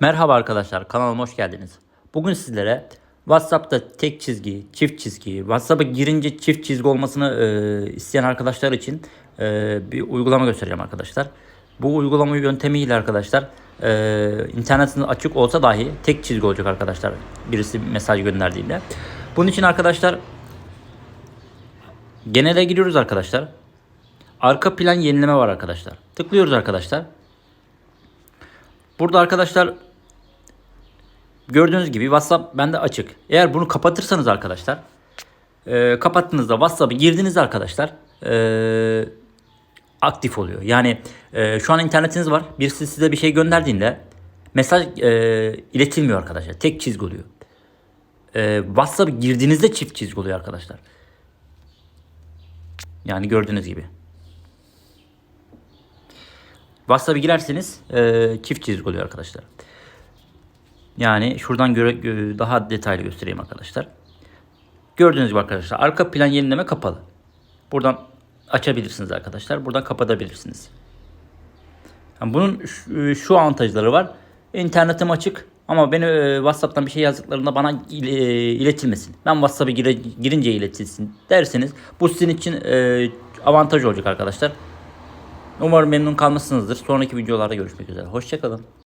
Merhaba arkadaşlar kanalıma hoş geldiniz. Bugün sizlere WhatsApp'ta tek çizgi, çift çizgi, WhatsApp'a girince çift çizgi olmasını e, isteyen arkadaşlar için e, bir uygulama göstereceğim arkadaşlar. Bu uygulama yöntemiyle arkadaşlar e, internetin açık olsa dahi tek çizgi olacak arkadaşlar. Birisi mesaj gönderdiğinde. Bunun için arkadaşlar genele giriyoruz arkadaşlar. Arka plan yenileme var arkadaşlar. Tıklıyoruz arkadaşlar. Burada arkadaşlar gördüğünüz gibi WhatsApp bende açık. Eğer bunu kapatırsanız arkadaşlar e, kapattığınızda WhatsApp'ı girdiniz arkadaşlar e, aktif oluyor. Yani e, şu an internetiniz var. Birisi size bir şey gönderdiğinde mesaj e, iletilmiyor arkadaşlar. Tek çizgi oluyor. E, WhatsApp'ı girdiğinizde çift çizgi oluyor arkadaşlar. Yani gördüğünüz gibi. WhatsApp'a girerseniz e, çift çizgi oluyor arkadaşlar. Yani şuradan göre gö- daha detaylı göstereyim arkadaşlar. Gördüğünüz gibi arkadaşlar arka plan yenileme kapalı. Buradan açabilirsiniz arkadaşlar. Buradan kapatabilirsiniz. Yani bunun şu, şu avantajları var. İnternetim açık ama beni e, WhatsApp'tan bir şey yazdıklarında bana e, iletilmesin. Ben WhatsApp'a girince iletilsin derseniz bu sizin için e, avantaj olacak arkadaşlar. Umarım memnun kalmışsınızdır. Sonraki videolarda görüşmek üzere. Hoşçakalın.